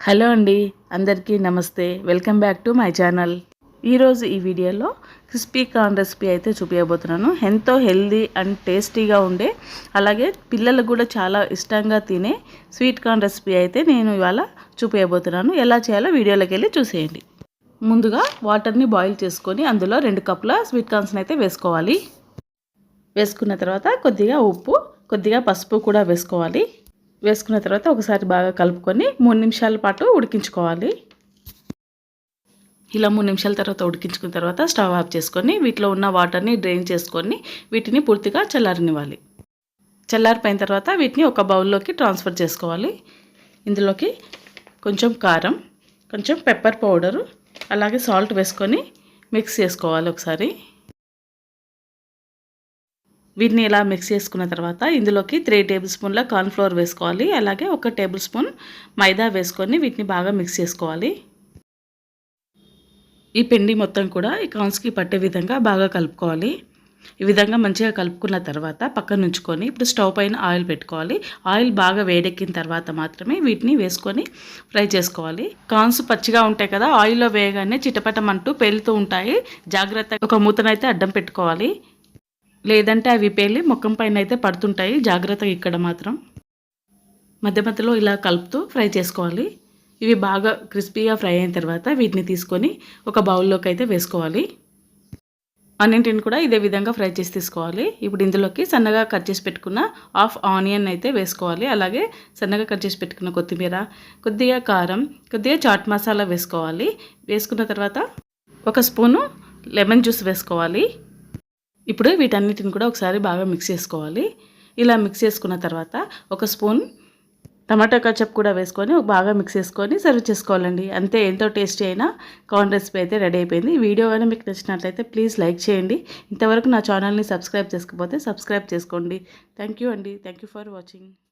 Hello అండి అందరికీ నమస్తే. Welcome back to my channel. ఈరోజు ఈ వీడియోలో క్రిస్పీ కార్న్ రెసిపీ అయితే చూపించబోతున్నాను ఎంతో హెల్దీ అండ్ టేస్టీగా ఉండే అలాగే పిల్లలకు కూడా చాలా ఇష్టంగా తినే స్వీట్ కార్న్ రెసిపీ అయితే నేను ఇవాళ చూపించబోతున్నాను ఎలా చేయాలో వీడియోలోకి వెళ్ళి చూసేయండి. ముందుగా వాటర్ని బాయిల్ చేసుకొని అందులో రెండు కప్పుల స్వీట్ కార్న్స్ని అయితే వేసుకోవాలి. వేసుకున్న తర్వాత కొద్దిగా ఉప్పు కొద్దిగా పసుపు కూడా వేసుకోవాలి. వేసుకున్న తర్వాత ఒకసారి బాగా కలుపుకొని మూడు నిమిషాల పాటు ఉడికించుకోవాలి. ఇలా మూడు నిమిషాల తర్వాత ఉడికించుకున్న తర్వాత స్టవ్ ఆఫ్ చేసుకొని వీటిలో ఉన్న వాటర్ని డ్రైన్ చేసుకొని వీటిని పూర్తిగా చల్లారనివ్వాలి. చల్లారిపోయిన తర్వాత వీటిని ఒక బౌల్లోకి ట్రాన్స్ఫర్ చేసుకోవాలి. ఇందులోకి కొంచెం కారం కొంచెం పెప్పర్ పౌడరు అలాగే సాల్ట్ వేసుకొని మిక్స్ చేసుకోవాలి ఒకసారి. వీటిని ఇలా మిక్స్ చేసుకున్న తర్వాత ఇందులోకి త్రీ టేబుల్ స్పూన్ల కార్న్ఫ్లోర్ వేసుకోవాలి. అలాగే ఒక టేబుల్ స్పూన్ మైదా వేసుకొని వీటిని బాగా మిక్స్ చేసుకోవాలి. ఈ పిండి మొత్తం కూడా ఈ కాన్స్కి పట్టే విధంగా బాగా కలుపుకోవాలి. ఈ విధంగా మంచిగా కలుపుకున్న తర్వాత పక్కన ఉంచుకొని ఇప్పుడు స్టవ్ పైన ఆయిల్ పెట్టుకోవాలి. ఆయిల్ బాగా వేడెక్కిన తర్వాత మాత్రమే వీటిని వేసుకొని ఫ్రై చేసుకోవాలి. కాన్స్ పచ్చిగా ఉంటాయి కదా ఆయిల్లో వేయగానే చిటపటమంటూ పేలుతూ ఉంటాయి. జాగ్రత్తగా ఒక మూతనైతే అడ్డం పెట్టుకోవాలి. లేదంటే అవి పేలి ముఖం పైన అయితే పడుతుంటాయి. జాగ్రత్తగా ఇక్కడ మాత్రం మధ్య మధ్యలో ఇలా కలుపుతూ ఫ్రై చేసుకోవాలి. ఇవి బాగా క్రిస్పీగా ఫ్రై అయిన తర్వాత వీటిని తీసుకొని ఒక బౌల్లోకి అయితే వేసుకోవాలి. అన్నింటిని కూడా ఇదే విధంగా ఫ్రై చేసి తీసుకోవాలి. ఇప్పుడు ఇందులోకి సన్నగా కట్ చేసి పెట్టుకున్న హాఫ్ ఆనియన్ అయితే వేసుకోవాలి. అలాగే సన్నగా కట్ చేసి పెట్టుకున్న కొత్తిమీర కొద్దిగా కారం కొద్దిగా చాట్ మసాలా వేసుకోవాలి. వేసుకున్న తర్వాత ఒక స్పూను లెమన్ జ్యూస్ వేసుకోవాలి. ఇప్పుడు వీటన్నిటిని కూడా ఒకసారి బాగా మిక్స్ చేసుకోవాలి. ఇలా మిక్స్ చేసుకున్న తర్వాత ఒక స్పూన్ టమాటా కచప్ కూడా వేసుకొని బాగా మిక్స్ చేసుకొని సర్వ్ చేసుకోవాలండి. అంతే ఎంతో టేస్టీ అయినా కార్న్ రెసిపీ అయితే రెడీ అయిపోయింది. వీడియో కానీ మీకు నచ్చినట్లయితే ప్లీజ్ లైక్ చేయండి. ఇంతవరకు నా ఛానల్ని సబ్స్క్రైబ్ చేసుకోకపోతే సబ్స్క్రైబ్ చేసుకోండి. థ్యాంక్ యూ అండి. Thank you for watching